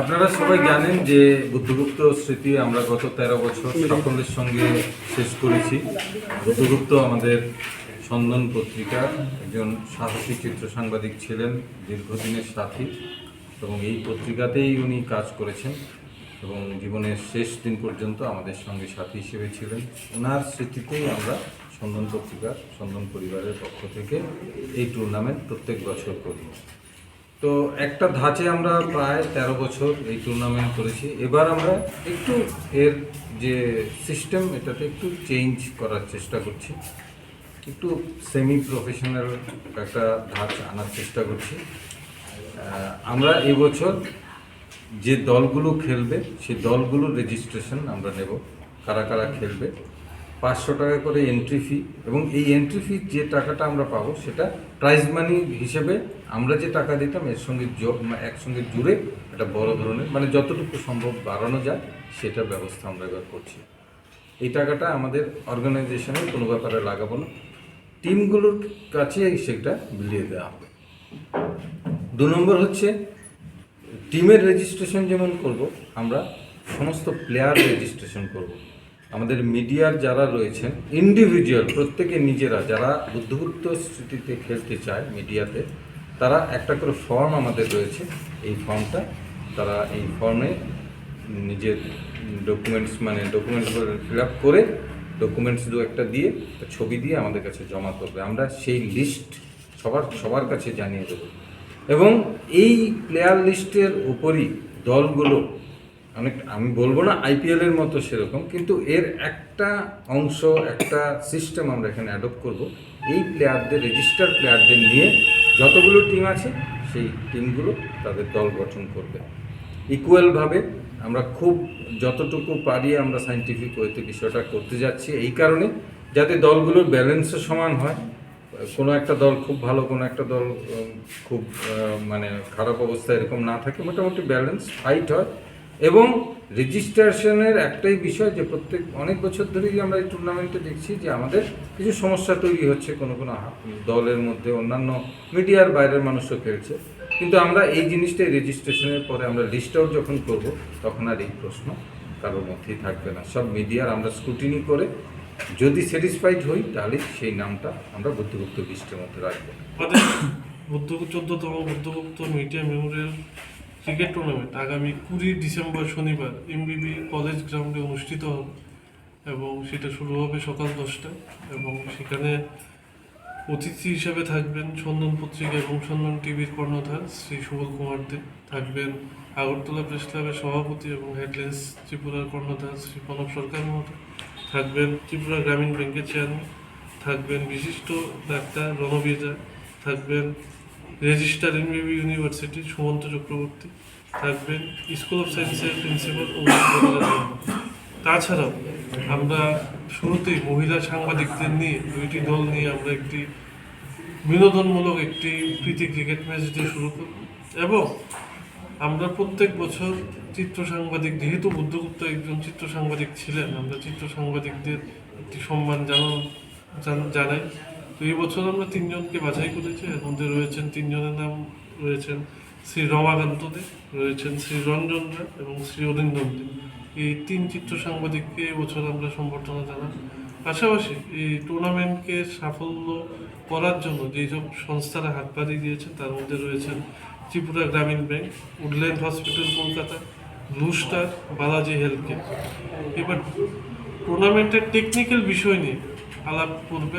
আপনারা সবাই জানেন যে বুদ্ধগুপ্ত স্মৃতি আমরা গত তেরো বছর সকলের সঙ্গে শেষ করেছি। বুদ্ধগুপ্ত আমাদের সন্ধান পত্রিকা, একজন সাহসী চিত্র সাংবাদিক ছিলেন, দীর্ঘদিনের সাথী, এবং এই পত্রিকাতেই উনি কাজ করেছেন। এবং জীবনের শেষ দিন পর্যন্ত আমাদের সঙ্গে সাথী হিসেবে ছিলেন। ওনার স্মৃতিতেই আমরা সন্ধান পত্রিকার সন্ধান পরিবারের পক্ষ থেকে এই টুর্নামেন্ট প্রত্যেক বছর করি। তো একটা ধাঁচে আমরা প্রায় তেরো বছর এই টুর্নামেন্ট করেছি। এবার আমরা একটু এর যে সিস্টেম এটাতে একটু চেঞ্জ করার চেষ্টা করছি। একটু সেমি প্রফেশনাল একটা ধাঁচ আনার চেষ্টা করছি। আমরা এবছর যে দলগুলো খেলবে সেই দলগুলোর রেজিস্ট্রেশন আমরা নেব, কারা কারা খেলবে। পাঁচশো টাকা করে এন্ট্রি ফি এবং এই এন্ট্রি ফি যে টাকাটা আমরা পাবো, সেটা প্রাইজ মানি হিসেবে আমরা যে টাকা দিতাম, এর সঙ্গে মানে একসঙ্গে জুড়ে একটা বড় ধরনের মানে যতটুকু সম্ভব বাড়ানো যায়, সেটার ব্যবস্থা আমরা এবার করছি। এই টাকাটা আমাদের অর্গানাইজেশনের কোনো ব্যাপারে লাগাবো না। টিমগুলোর কাছে সেটা বিলিয়ে দেওয়া হবে। দু নম্বর হচ্ছে টিমের রেজিস্ট্রেশন যেমন করব, আমরা সমস্ত প্লেয়ার রেজিস্ট্রেশন করব। আমাদের মিডিয়ার যারা রয়েছেন ইন্ডিভিজুয়াল প্রত্যেকে নিজেরা, যারা বুদ্ধগুপ্ত স্মৃতিতে খেলতে চায় মিডিয়াতে তারা একটা করে ফর্ম আমাদের রয়েছে। এই ফর্মটা তারা এই ফর্মে নিজের ডকুমেন্টস মানে ডকুমেন্টস ফিল আপ করে ডকুমেন্টস দু একটা দিয়ে, ছবি দিয়ে আমাদের কাছে জমা করবে। আমরা সেই লিস্ট সবার সবার কাছে জানিয়ে দেবো। এবং এই প্লেয়ার লিস্টের উপরই দলগুলো, অনেক, আমি বলব না আইপিএলের মতো সেরকম, কিন্তু এর একটা অংশ, একটা সিস্টেম আমরা এখানে অ্যাডপ্ট করব। এই প্লেয়ারদের রেজিস্টার প্লেয়ারদের নিয়ে যতগুলো টিম আছে, সেই টিমগুলো তাদের দল গঠন করবে। ইকুয়ালভাবে আমরা খুব, যতটুকু পারি আমরা সাইন্টিফিক ওয়েতে বিষয়টা করতে যাচ্ছি। এই কারণে যাতে দলগুলোর ব্যালেন্সও সমান হয় কোনো একটা দল খুব ভালো, কোনো একটা দল খুব মানে খারাপ অবস্থা এরকম না থাকে, মোটামুটি ব্যালেন্স ফাইট হয়। এবং রেজিস্ট্রেশনের একটাই বিষয় যে প্রত্যেক, অনেক বছর ধরেই আমরা এই টুর্নামেন্টে দেখছি যে আমাদের কিছু সমস্যা তৈরি হচ্ছে কোনো কোনো দলের মধ্যে, অন্যান্য মিডিয়ার বাইরের মানুষও খেলছে। কিন্তু আমরা এই জিনিসটাই রেজিস্ট্রেশনের পরে আমরা লিস্ট আউট যখন করব, তখন আর এই প্রশ্ন কারোর মধ্যেই থাকবে না। সব মিডিয়ার আমরা স্ক্রুটিনি করে যদি স্যাটিসফাইড হই, তাহলে সেই নামটা আমরা বুদ্ধগুপ্ত লিস্টের মধ্যে রাখব। আমাদের বুদ্ধ চোদ্দতম Buddhagupta media memorial cricket tournament আগামী কুড়ি ডিসেম্বর শনিবার এমবিবি কলেজ গ্রাউন্ডে অনুষ্ঠিত হবে এবং সেটা শুরু হবে সকাল দশটায় এবং সেখানে অতিথি হিসেবে থাকবেন সন্দন পত্রিকা এবং সন্দন টিভির কর্ণধার শ্রী সুবল কুমার দে। থাকবেন আগরতলা প্রেস ক্লাবের সভাপতি এবং হেডলাইন্স ত্রিপুরার কর্ণধার শ্রী প্রণব সরকার মহোদয়। থাকবেন ত্রিপুরা গ্রামীণ ব্যাংকের চেয়ারম্যান থাকবেন বিশিষ্ট ডাক্তার রণবীজা থাকবেন রেজিস্টার এমবিবি ইউনিভার্সিটির সুমন্ত চক্রবর্তী, থাকবেন স্কুল অফ সায়েন্সের প্রিন্সিপাল তাছাড়াও আমরা শুরুতেই মহিলা সাংবাদিকদের নিয়ে দুইটি দল নিয়ে আমরা একটি বিনোদনমূলক একটি প্রীতি ক্রিকেট ম্যাচ দিয়ে শুরু করব। এবং আমরা প্রত্যেক বছর চিত্র সাংবাদিক যেহেতু বুদ্ধগুপ্ত একজন চিত্র সাংবাদিক ছিলেন, আমরা চিত্র সাংবাদিকদের একটি সম্মান জানানো জানাই। তো এই বছর আমরা তিনজনকে বাছাই করেছি। এর মধ্যে রয়েছেন তিনজনের নাম, রয়েছেন শ্রী রমাকান্ত দে রয়েছেন শ্রী রঞ্জন রায় এবং শ্রী অরিন্দম দে। এই তিন চিত্র সাংবাদিককে এবছর আমরা সম্বর্ধনা জানাই। পাশাপাশি এই টুর্নামেন্টকে সাফল্য করার জন্য যেসব সংস্থারা হাত বাড়িয়ে দিয়েছেন, তার মধ্যে রয়েছেন Tripura Gramin bank Woodland hospital Kolkata blue star Balaji health care এবার টুর্নামেন্টের টেকনিক্যাল বিষয় নিয়ে আলাপ করবে।